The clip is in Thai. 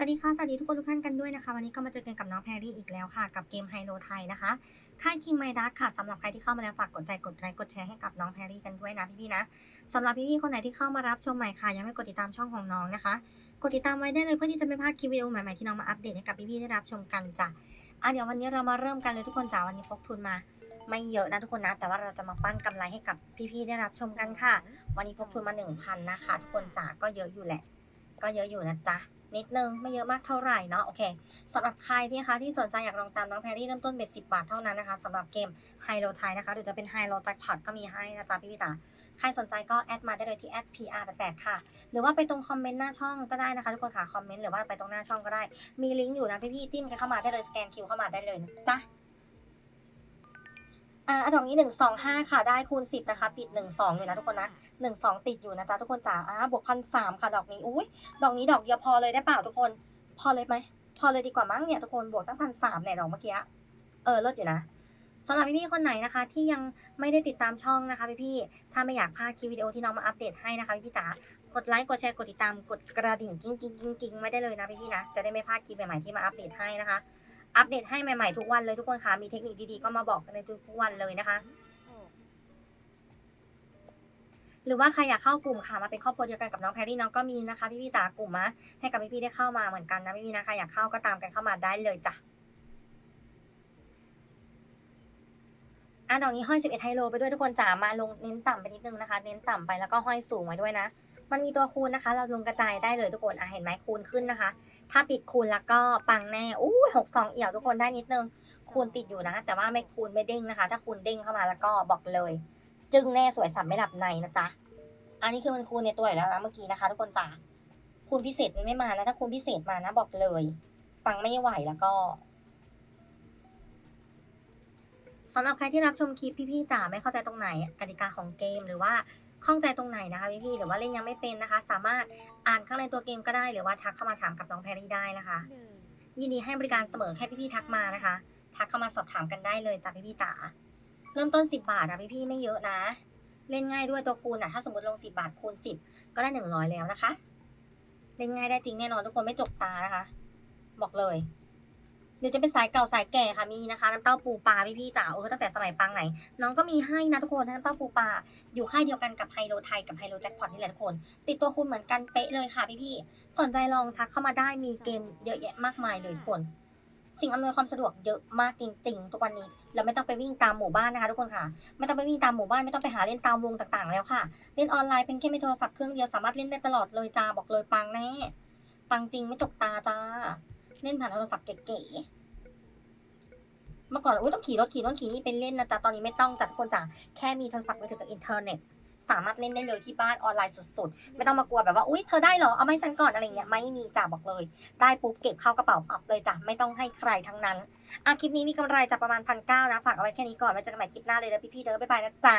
สวัสดีค่ะ สวัสดีทุกคนทุกท่านกันด้วยนะคะ วันนี้ก็มาเจอกันกับน้องแพรรี่อีกแล้วค่ะ กับเกมไฮโลไทยนะคะ ค่ายคิงไมดัสค่ะสำหรับใครที่เข้ามาแล้วฝากกดใจกดไลค์กดแชร์ให้กับน้องแพรรี่กันด้วยนะพี่ๆนะสำหรับพี่ๆคนไหนที่เข้ามารับชมใหม่ค่ะยังไม่กดติดตามช่องของน้องนะคะ กดติดตามไว้ได้เลยเพื่อที่จะไม่พลาดคลิปวิดีโอใหม่ๆที่น้องมาอัปเดตให้กับพี่ๆได้รับชมกันจ้ะอะเดี๋ยววันนี้เรามาเริ่มกันเลยทุกคนจ้าวันนี้พกทุนมา ไม่เยอะนะทุกคนนะ แต่ว่าเราจะมาปั้นกำไรให้กับพี่ๆได้รับชมกันค่ะ วันนี้พกทุนมา 1,000 นะคะ ทุกคนจ๋าก็เยอะอยู่แหละ ก็เยอะอยู่นะจ๊ะ นิดนึงไม่เยอะมากเท่าไหร่เนาะโอเคสำหรับใครที่คะที่สนใจอยากลองตามน้องแพรรี่เริ่มต้นเบ็ดสิบาทเท่านั้นนะคะสำหรับเกมไฮโลไทยนะคะหรือจะเป็นไฮโลแจ็คพอตก็มีให้นะจ๊ะพี่พี่จ๋าใครสนใจก็แอดมาได้เลยที่แอด PR88 ค่ะ หรือว่าไปตรงคอมเมนต์หน้าช่องก็ได้นะคะทุกคนค่ะคอมเมนต์หรือว่าไปตรงหน้าช่องก็ได้ มีลิงก์อยู่นะพี่พี่ๆจิ้มกันเข้ามาได้เลยสแกนคิวเข้ามาได้เลยนะจ๊ะ อ่าดอกนี้หนึ่งสองห้าค่ะได้คูณสิบนะคะ ติดหนึ่งสองอยู่นะทุกคนนะหนึ่งสองติดอยู่นะจ๊ะทุกคนจ๋าอ่าบวกพันสามค่ะดอกนี้อุ้ยดอกนี้ดอกเดียวพอเลยได้เปล่าทุกคน พอเลยไหมพอเลยดีกว่ามั้งเนี่ยทุกคนบวกตั้งพันสามเนี่ยดอกเมื่อกี้เออลดอยู่นะสำหรับพี่ๆคนไหนนะคะ ที่ยังไม่ได้ติดตามช่องนะคะพี่ๆถ้าไม่อยากพลาดคลิปวิดีโอที่น้องมาอัปเดตให้นะคะพี่ๆจ๋ากดไลค์กดแชร์กดติดตามกดกระดิ่งกิ้งกิ้งกิ้งกิ้งไม่ได้เลยนะพี่ๆนะจะได้ไม่พลาดคลิปใหม่ๆที่มาอัปเดตให้นะคะ อัปเดตให้ใหม่ๆทุกวันเลยทุกคนค่ะมีเทคนิคดีๆก็มาบอกกันในทุกวันเลยนะคะ หรือว่าใครอยากเข้ากลุ่มค่ะมาเป็นครอบครัวเดียวกันกับน้องแพรรี่น้องก็มีนะคะ พี่พี่ๆจ๋ากลุ่มมะให้กับพี่พี่ได้เข้ามาเหมือนกันนะพี่พี่นะคะอยากเข้าก็ตามกันเข้ามาได้เลยจ้ะอะดอกนี้ห้อย11ไฮโลไปด้วยทุกคนจ๋ามาลงเน้นต่ำไปนิดนึงนะคะ เน้นต่ำไปแล้วก็ห้อยสูงไว้ด้วยนะ มันมีตัวคูณนะคะ เราลงกระจายได้เลยทุกคนอะเห็นไหมคูณขึ้นนะคะ ถ้าติดคูณแล้วก็ปังแน่อู้หกสองเอี่ยวทุกคนได้นิดนึง คูณติดอยู่นะ แต่ว่าไม่คูณไม่เด้งนะคะ ถ้าคูณเด้งเข้ามาแล้วก็บอกเลย จึงแน่สวยสับไม่หลับในนะจ๊ะอันนี้คือมันคูณในตัวอยู่แล้วนะเมื่อกี้นะคะ ทุกคนจ๋าคูณพิเศษมันไม่มานะถ้าคูณพิเศษมานะบอกเลยฟังไม่ไหวแล้วก็สำหรับใครที่รับชมคลิปพี่ๆจ๋าไม่เข้าใจตรงไหนกติกาของเกมหรือว่า ข้องใจตรงไหนนะคะพี่ๆหรือว่าเล่นยังไม่เป็นนะคะ สามารถอ่านข้างในตัวเกมก็ได้ หรือว่าทักเข้ามาถามกับน้องแพรรี่ได้นะคะ ยินดีให้บริการเสมอแค่พี่ๆทักมานะคะ ทักเข้ามาสอบถามกันได้เลยจ้ะพี่ๆจ๋าเริ่มต้น 10 บาทนะพี่ๆไม่เยอะนะ เล่นง่ายด้วยตัวคูณอะถ้าสมมติลง 10 บาทคูณ 10 ก็ได้ 100 แล้วนะคะ เล่นง่ายได้จริงแน่นอนทุกคนไม่จกตานะคะ บอกเลย หรือจะเป็นสายเก่าสายแก่ค่ะมีนะคะน้ำเต้าปูปลาพี่ๆจ๋าเออตั้งแต่สมัยปังไหน น้องก็มีให้นะทุกคนน้ำเต้าปูปลาอยู่ค่ายเดียวกันกับไฮโลไทยกับไฮโลแจ็คพอตนี่แหละทุกคน ติดตัวคูณเหมือนกันเป๊ะเลยค่ะพี่ๆสนใจลองทักเข้ามาได้มีเกมเยอะแยะมากมายเลยทุกคนสิ่งอำนวยความสะดวกเยอะมากจริงๆ ทุกวันนี้เราไม่ต้องไปวิ่งตามหมู่บ้านนะคะทุกคนค่ะ ไม่ต้องไปวิ่งตามหมู่บ้านไม่ต้องไปหาเล่นตามวงต่างๆ แล้วค่ะ เล่นออนไลน์เป็นแค่ไมีโทรศัพท์เครื่องเดียวสามารถเล่นได้ตลอดเลยจ้าบอกเลยปังแน่ปังจริงไม่จกตาจ้า เล่นผ่านโทรศัพท์เก๋ๆเมื่อก่อนอุ้ยต้องขี่รถขี่รถขี่นี่เป็นเล่นนะจ๊ะตอนนี้ไม่ต้องจัดคนจ้าแค่มีโทรศัพท์มือถือกับอินเทอร์เน็ตสามารถเล่นได้เลยที่บ้านออนไลน์สุดๆ ไม่ต้องมากลัวแบบว่า อุ้ยเธอได้เหรอ เอาไม่ฉันก่อนอะไรเงี้ย ไม่มีจ้าบอกเลย ได้ปุ๊บเก็บเข้ากระเป๋าปับเลยจ้ะ ไม่ต้องให้ใครทั้งนั้นอะคลิปนี้มีกำไรจากประมาณพันเก้านะ ฝากเอาไว้แค่นี้ก่อนไว้เจอกันใหม่คลิปหน้าเลยเด้อพี่ๆเด้อบ๊ายบายนะจ๊ะ